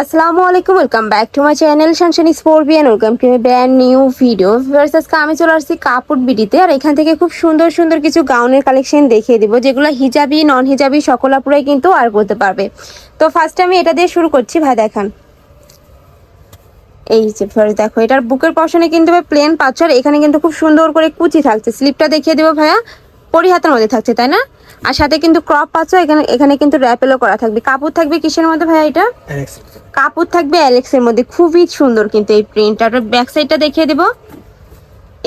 আসসালামু আলাইকুম welcome back to my channel শানশানি স্পোর্বিয়ান welcome to my brand new video versus আমি চলে আসছি কাপড় বিডিতে, আর এখান থেকে খুব সুন্দর সুন্দর কিছু গাউনের কালেকশন দেখিয়ে দিব, যেগুলো হিজাবি নন হিজাবি সকল আপুরাই কিন্তু আর করতে পারবে। তো ফার্স্ট আমি এটা দিয়ে শুরু করছি, ভাই দেখান। এই যে ফার্স্ট দেখো, এটার বুকের পশনে কিন্তু প্লেন পাচ্ছ আর এখানে কিন্তু খুব সুন্দর করে কুচি থাকছে। স্লিপটা দেখিয়ে দেবো ভাইয়া। পরি হাতের মধ্যে থাকছে তাই না? আর সাথে কিন্তু ক্রপ পাচ্ছ এখানে এখানে কিন্তু র্যাপেলও করা থাকবে। কাপড় থাকবে কিসের মধ্যে ভাইয়া এটা? কাপড় থাকবে অ্যালেক্সের মধ্যে। খুবই সুন্দর কিন্তু এই প্রিন্টটা ব্যাক সাইডটা দেখিয়ে দেবো।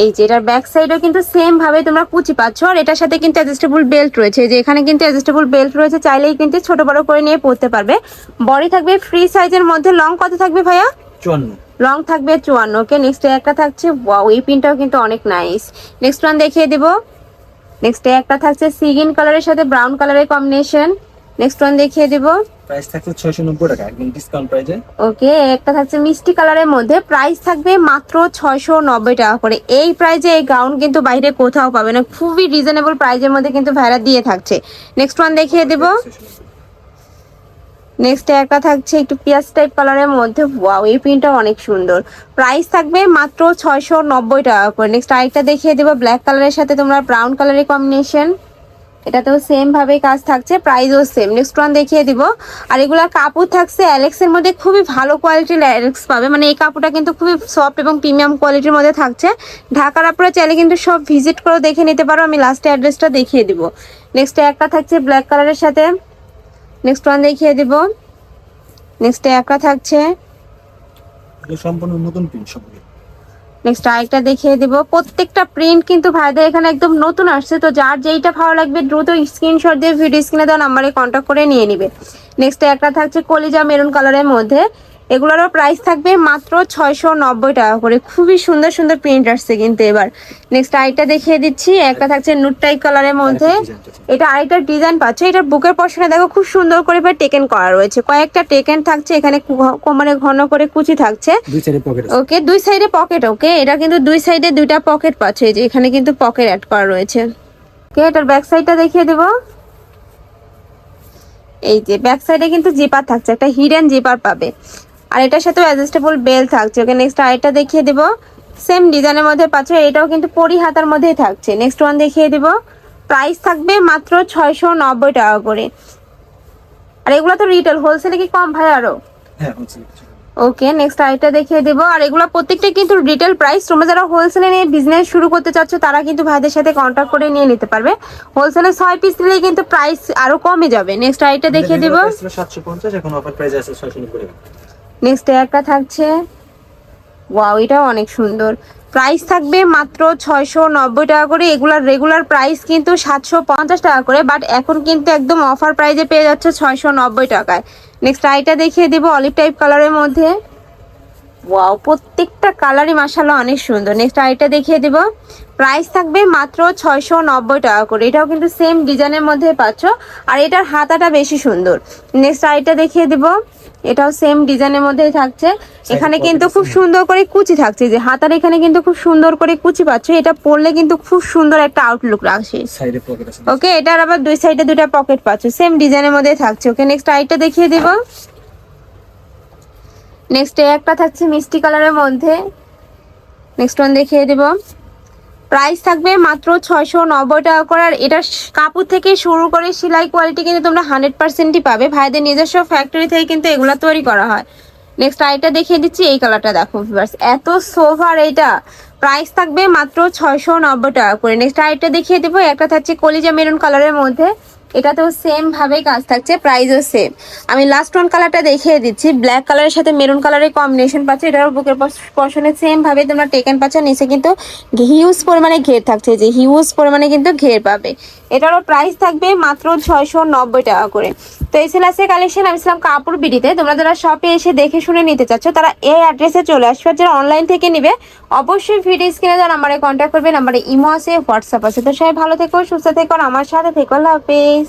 এই যে এটার ব্যাক সাইডও কিন্তু সেম ভাবে তোমরা কুচি পাচ্ছ। আর এটার সাথে কিন্তু অ্যাডজাস্টেবল বেল্ট রয়েছে। যে এখানে কিন্তু অ্যাডজাস্টেবল বেল্ট রয়েছে চাইলেই কিন্তু ছোট বড় করে নিয়ে পরতে পারবে। বডি থাকবে ফ্রি সাইজের মধ্যে। লং কত থাকবে ভাইয়া? চুয়ান্ন। লং থাকবে চুয়ান্ন। ওকে নেক্সট একটা থাকছে। ওয়াও এই পিনটাও কিন্তু অনেক নাইস নেক্সট ওয়ান দেখিয়ে দেব। নেক্সট একটা থাকছে সিগিন কালারের সাথে ব্রাউন কালারের কম্বিনেশন নেক্সট ওয়ান দেখিয়ে দেব। প্রাইস থাকছে ছয়শো নব্বই টাকা একদম ডিসকাউন্ট প্রাইসে ওকে একটা থাকছে মিষ্টি কালারের মধ্যে। প্রাইস থাকবে মাত্র ছয়শো নব্বই টাকা করে। এই প্রাইজে এই গাউন কিন্তু বাইরে কোথাও পাবে না। খুবই রিজনেবল প্রাইজের মধ্যে কিন্তু ভাইরা দিয়ে থাকছে। নেক্সট ওয়ান দেখিয়ে দেব। নেক্সট একটা থাকছে একটু পিয়াজ টাইপ কালারের মধ্যে। ওয়াও এই প্রিন্টটা অনেক সুন্দর। প্রাইস থাকবে মাত্র ছয়শো নব্বই টাকা করে। নেক্সট আরেকটা দেখিয়ে দেবো ব্ল্যাক কালারের সাথে তোমরা ব্রাউন কালারের কম্বিনেশন এটাতেও সেম ভাবে কাজ থাকছে প্রাইসও সেম নেক্সট ওয়ান দেখিয়ে দিব। আর এগুলা কাপড় থাকছে অ্যালেক্সের মধ্যে খুবই ভালো কোয়ালিটির অ্যালেক্স পাবে। মানে এই কাপড়টা কিন্তু খুবই সফট এবং প্রিমিয়াম কোয়ালিটির মধ্যে থাকছে। ঢাকার আপনারা চাইলে কিন্তু সব ভিজিট করে দেখে নিতে পারো। আমি লাস্টে অ্যাড্রেসটা দেখিয়ে দিব। নেক্সট একটা থাকছে ব্ল্যাক কালারের সাথে। নেক্সট ওয়ান দেখিয়ে দিব। নেক্সট একটা থাকছে। সম্পূর্ণ নতুন প্রিন্ট সবগুলো। নেক্সট আরেকটা দেখিয়ে দিব। প্রত্যেকটা প্রিন্ট কিন্তু ভাইদের এখানে একদম নতুন আসছে। তো যার যেইটা ভালো লাগবে দ্রুত স্ক্রিনশট দিয়ে ভিডিও স্ক্রিনে দেওয়া নাম্বারে কন্ট্যাক্ট করে নিয়ে নিবে। নেক্সট একটা থাকছে কলিজা মেরুন কালারের মধ্যে। এগুলোরও প্রাইস থাকবে মাত্র ছয়শো নব্বই টাকা করে। খুবই সুন্দর সুন্দর প্রিন্ট আসছে কিন্তু এবার। নেক্সট আরেকটা দেখিয়ে দিচ্ছি। একটা থাকছে নুট টাইপ কালারের মধ্যে এটা আরেকটা ডিজাইন পাচ্ছে। এটার বুকের পশনে দেখো খুব সুন্দর করে এবার টেকেন করা রয়েছে। কয়েকটা টেকেন থাকছে এখানে কোমরে ঘন করে কুচি থাকছে। ওকে দুই সাইডে পকেট ওকে এটা কিন্তু দুই সাইডে দুইটা পকেট পাচ্ছে। এই যে এখানে কিন্তু পকেট অ্যাড করা রয়েছে। ওকে এটার ব্যাক সাইডটা দেখিয়ে দেবো। এই যে ব্যাক সাইডে কিন্তু জিপার থাকছে। একটা হিডেন জিপার পাবে। আর এটার সাথেও অ্যাডজাস্টেবল বেল থাকছে। ওকে নেক্সট আরেকটা দেখিয়ে দেব। সেম ডিজাইনের মধ্যে পাচ্ছ এটাও কিন্তু পরি হাতার মধ্যেই থাকছে। নেক্সট ওয়ান দেখিয়ে দেব। প্রাইস থাকবে মাত্র ছয়শো নব্বই টাকা করে। আর এগুলো তো রিটেল হোলসেলে কি কম ভাই আরও? হ্যাঁ ওকে নেক্সট আরেকটা দেখিয়ে দেবো। আর এগুলো প্রত্যেকটা কিন্তু রিটেল প্রাইস তোমরা যারা হোলসেলে নিয়ে বিজনেস শুরু করতে চাচ্ছ তারা কিন্তু ভাইদের সাথে কন্ট্যাক্ট করে নিয়ে নিতে পারবে। হোলসেলে ছয় পিস নিলে কিন্তু প্রাইস আরও কমে যাবে। নেক্সট আরেকটা দেখিয়ে দেবো। সাতশো পঞ্চাশ এখন অফার প্রাইস আছে ছয়শো নব্বই নেক্সট একটা থাকছে। ওয়াও এটাও অনেক সুন্দর। প্রাইস থাকবে মাত্র ছয়শো নব্বই টাকা করে। এগুলার রেগুলার প্রাইস কিন্তু সাতশো পঞ্চাশ টাকা করে বাট এখন কিন্তু একদম অফার প্রাইজে পেয়ে যাচ্ছে ছয়শো নব্বই টাকায়। নেক্সট আইটা দেখিয়ে দিব অলিভ টাইপ কালারের মধ্যে। ওয়াও প্রত্যেকটা কালারই মাসাল্লাহ অনেক সুন্দর। নেক্সট আইটা দেখিয়ে দিব। প্রাইস থাকবে মাত্র ছয়শো নব্বই টাকা করে। এটাও কিন্তু সেম ডিজাইনের মধ্যে পাচ্ছ। আর এটার হাতাটা বেশি সুন্দর। নেক্সট আইটা দেখিয়ে দিব। এটাও সেম ডিজাইনের মধ্যেই থাকছে। এখানে কিন্তু খুব সুন্দর করে কুচি থাকছে। যে হাতার এখানে কিন্তু খুব সুন্দর করে কুচি পাচ্ছ। এটা পরলে কিন্তু খুব সুন্দর একটা আউটলুক রাখছে ওকে এটার আবার দুই সাইডে দুটো পকেট পাচ্ছ। সেম ডিজাইনের মধ্যে থাকছে। ওকে নেক্সট আইটা দেখিয়ে দিব। নেক্সট একটা থাকছে মিষ্টি কালারের মধ্যে। নেক্সট ওয়ান দেখিয়ে দিব। প্রাইস থাকবে মাত্র ছয়শো নব্বই টাকা করার এটা কাপড় থেকে শুরু করে সেলাই কোয়ালিটি কিন্তু তোমরা হান্ড্রেড পার্সেন্টই পাবে। ভাইদের নিজস্ব ফ্যাক্টরি থেকে কিন্তু এগুলো তৈরি করা হয়। নেক্সট আইটা দেখিয়ে দিচ্ছি, এই কালারটা দেখো ভিভার্স এত সোভার এইটা প্রাইস থাকবে মাত্র ছয়শো নব্বই টাকা করে। নেক্সট আইটা দেখিয়ে দেবো, একটা থাকছে কলিজা মেরুন কালারের মধ্যে। এটাতেও সেম ভাবে কাজ থাকছে প্রাইসও সেম আমি লাস্ট ওয়ান কালারটা দেখিয়ে দিচ্ছি ব্ল্যাক কালারের সাথে মেরুন কালারের কম্বিনেশন পাচ্ছে এটার বুকের পশনে সেম ভাবে তোমরা টেকেন পাচ্ছ, নিচে কিন্তু হিউজ পরিমাণে ঘের থাকছে, যে হিউজ পরিমাণে কিন্তু ঘের পাবে। এটারও প্রাইস থাকবে মাত্র ছয়শো নব্বই টাকা করে। তো এই ছিল আজকে কালেকশন আমি ছিলাম কাপড় বিডিতে। তোমরা যারা শপে এসে দেখে শুনে নিতে চাচ্ছ, তারা এই অ্যাড্রেসে চলে আসবে। যারা অনলাইন থেকে নিবে, অবশ্যই ভিডিও স্ক্রিনে দেওয়া নাম্বারে কন্ট্যাক্ট করবে নাম্বারে ইমো আছে হোয়াটসঅ্যাপ আছে। তো সবাই ভালো থেকো, সুস্থ থেকো আমার সাথে থেকো। আল্লাহ হাফেজ।